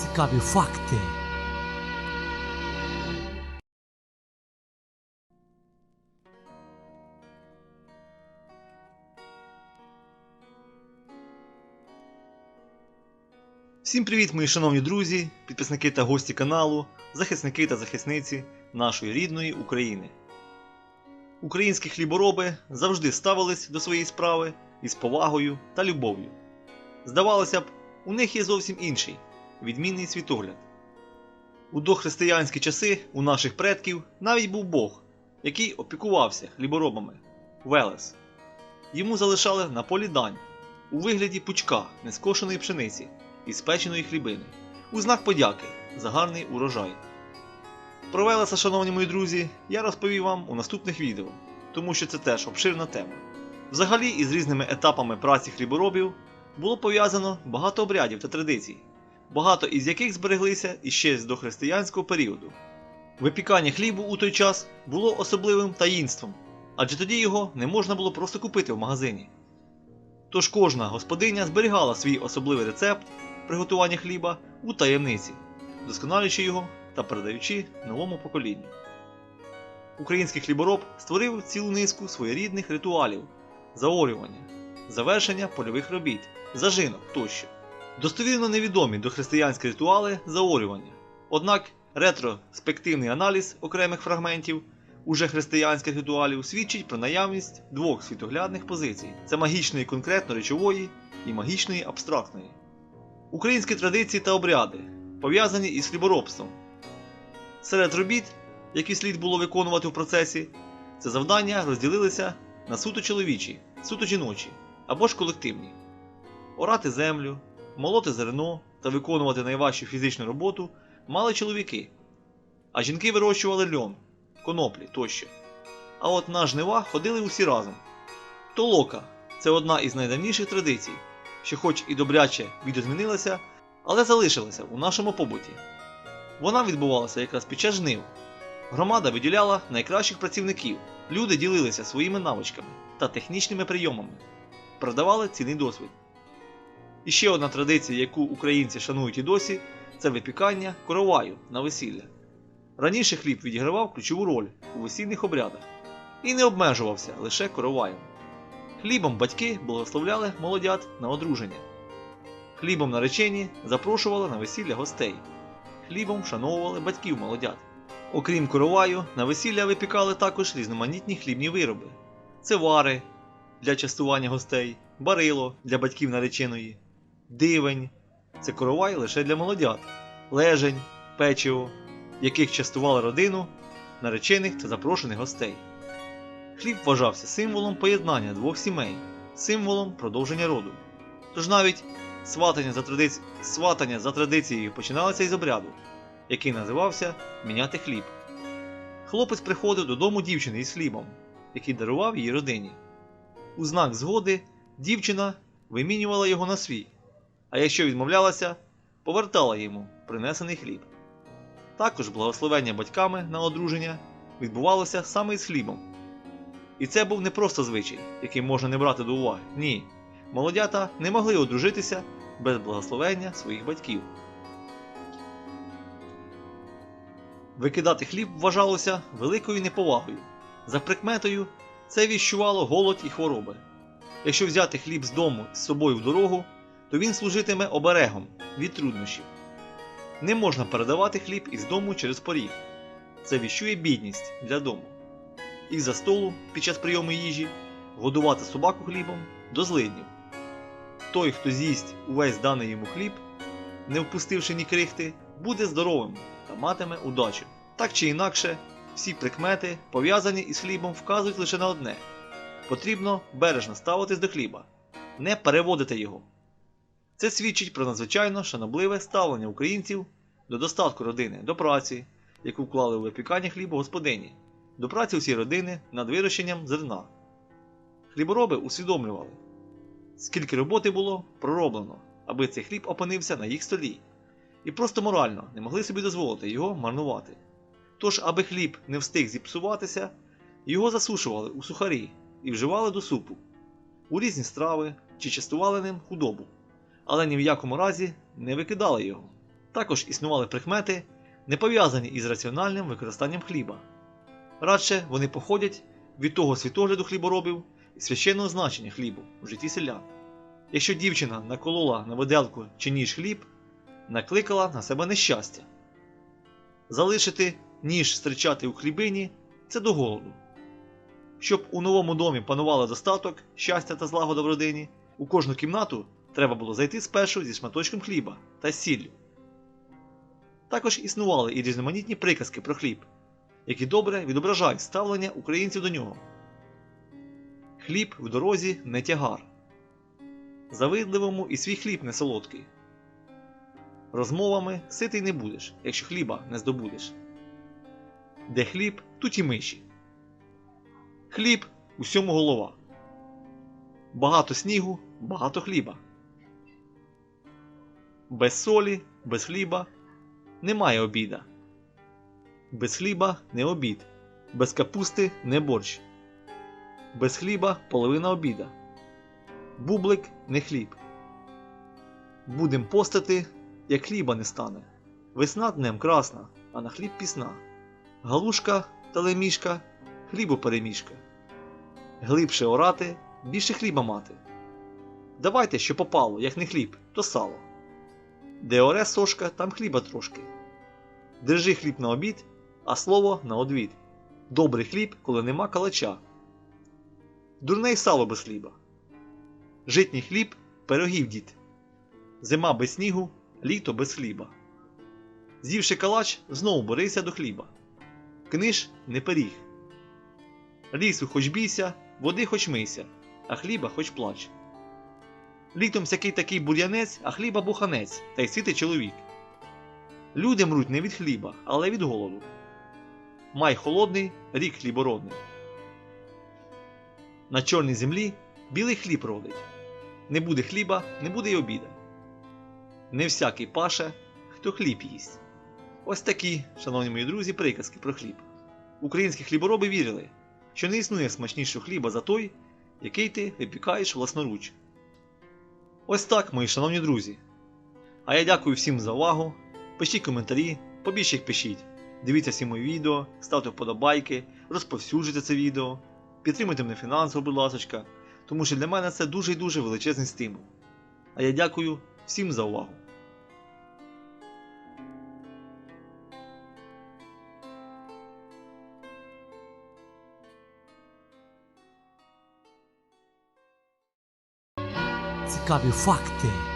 Цікаві факти. Всім привіт, мої шановні друзі, підписники та гості каналу, захисники та захисниці нашої рідної України. Українські хлібороби завжди ставились до своєї справи із повагою та любов'ю. Здавалося б, у них є зовсім інший, відмінний світогляд. У дохристиянські часи у наших предків навіть був Бог, який опікувався хліборобами Велес. Йому залишали на полі дань у вигляді пучка нескошеної пшениці і спеченої хлібини у знак подяки за гарний урожай. Про Велеса, шановні мої друзі, я розповів вам у наступних відео, тому що це теж обширна тема. Взагалі, із різними етапами праці хліборобів було пов'язано багато обрядів та традицій, багато із яких збереглися іще з дохристиянського періоду. Випікання хлібу у той час було особливим таїнством, адже тоді його не можна було просто купити в магазині. Тож кожна господиня зберігала свій особливий рецепт приготування хліба у таємниці, вдосконалюючи його та передаючи новому поколінню. Український хлібороб створив цілу низку своєрідних ритуалів, заорювання, завершення польових робіт, зажинок тощо. Достовірно невідомі дохристиянські ритуали заорювання. Однак ретроспективний аналіз окремих фрагментів уже християнських ритуалів свідчить про наявність двох світоглядних позицій: це магічної конкретно речової і магічної абстрактної. Українські традиції та обряди пов'язані із хліборобством. Серед робіт, які слід було виконувати в процесі, це завдання розділилися на суто чоловічі, суто жіночі або ж колективні. Орати землю, молоти зерно та виконувати найважчу фізичну роботу мали чоловіки, а жінки вирощували льон, коноплі тощо. А от на жнива ходили усі разом. Толока це одна із найдавніших традицій, що хоч і добряче відозмінилася, але залишилася у нашому побуті. Вона відбувалася якраз під час жнив. Громада виділяла найкращих працівників, люди ділилися своїми навичками та технічними прийомами, продавали цінний досвід. І ще одна традиція, яку українці шанують і досі, це випікання короваю на весілля. Раніше хліб відігравав ключову роль у весільних обрядах і не обмежувався лише короваєм. Хлібом батьки благословляли молодят на одруження. Хлібом наречені запрошували на весілля гостей. Хлібом вшановували батьків молодят. Окрім короваю, на весілля випікали також різноманітні хлібні вироби: це вари для частування гостей, барило для батьків нареченої, дивень це коровай лише для молодят, лежень, печиво, яких частували родину, наречених та запрошених гостей. Хліб вважався символом поєднання двох сімей, символом продовження роду. Тож навіть сватання за, традиці... сватання за традицією починалося із обряду, який називався Міняти хліб. Хлопець приходив додому дівчини із хлібом, який дарував її родині. У знак згоди дівчина вимінювала його на свій, а якщо відмовлялася, повертала йому принесений хліб. Також благословення батьками на одруження відбувалося саме із хлібом. І це був не просто звичай, який можна не брати до уваги. Ні. Молодята не могли одружитися без благословення своїх батьків. Викидати хліб вважалося великою неповагою. За прикметою, це віщувало голод і хвороби. Якщо взяти хліб з дому з собою в дорогу, то він служитиме оберегом від труднощів. Не можна передавати хліб із дому через поріг. Це віщує бідність для дому. І за столу під час прийому їжі годувати собаку хлібом до злиднів. Той, хто з'їсть увесь даний йому хліб, не впустивши ні крихти, буде здоровим та матиме удачу. Так чи інакше, всі прикмети, пов'язані із хлібом, вказують лише на одне: потрібно бережно ставитись до хліба, не переводити його. Це свідчить про надзвичайно шанобливе ставлення українців до достатку родини, до праці, яку вклали у випікання хлібу господині, до праці усієї родини над вирощенням зерна. Хлібороби усвідомлювали, скільки роботи було пророблено, аби цей хліб опинився на їх столі, і просто морально не могли собі дозволити його марнувати. Тож, аби хліб не встиг зіпсуватися, його засушували у сухарі і вживали до супу, у різні страви чи частували ним худобу, але ні в якому разі не викидали його. Також існували прикмети, не пов'язані із раціональним використанням хліба. Радше вони походять від того світогляду хліборобів і священного значення хлібу в житті селян. Якщо дівчина наколола на виделку чи ніж хліб, накликала на себе нещастя. Залишити ніж стричати у хлібині це до голоду. Щоб у новому домі панувало достаток, щастя та злагода в родині, у кожну кімнату треба було зайти спершу зі шматочком хліба та сіллю. Також існували і різноманітні приказки про хліб, які добре відображають ставлення українців до нього. Хліб в дорозі не тягар. Завидливому і свій хліб не солодкий. Розмовами ситий не будеш, якщо хліба не здобудеш. Де хліб, тут і миші. Хліб усьому голова. Багато снігу, багато хліба. Без солі, без хліба немає обіда. Без хліба не обід, без капусти не борщ. Без хліба половина обіда. Бублик не хліб. Будем постати, як хліба не стане. Весна днем красна, а на хліб пісна. Галушка та лемішка, хлібу перемішка. Глибше орати, більше хліба мати. Давайте, що попало, як не хліб, то сало. Де оре сошка, там хліба трошки. Держи хліб на обід, а слово на одвід. Добрий хліб, коли нема калача. Дурне й сало без хліба. Житній хліб пирогів дід. Зима без снігу, літо без хліба. З'ївши калач, знову борися до хліба. Книж не пиріг. Лісу хоч бійся, води хоч мийся, а хліба хоч плач. Літом всякий такий бур'янець, а хліба буханець, та й ситий чоловік. Люди мруть не від хліба, але від голоду. Май холодний, рік хлібородний. На чорній землі білий хліб родить. Не буде хліба, не буде й обіда. Не всякий паше, хто хліб їсть. Ось такі, шановні мої друзі, приказки про хліб. Українські хлібороби вірили, що не існує смачнішого хліба за той, який ти випікаєш власноруч. Ось так, мої шановні друзі. А я дякую всім за увагу. Пишіть коментарі, побільше їх пишіть. Дивіться всі мої відео, ставте вподобайки, розповсюджуйте це відео, підтримуйте мене фінансово, будь ласка, тому що для мене це дуже і дуже величезний стимул. А я дякую всім за увагу. Цікаві факти.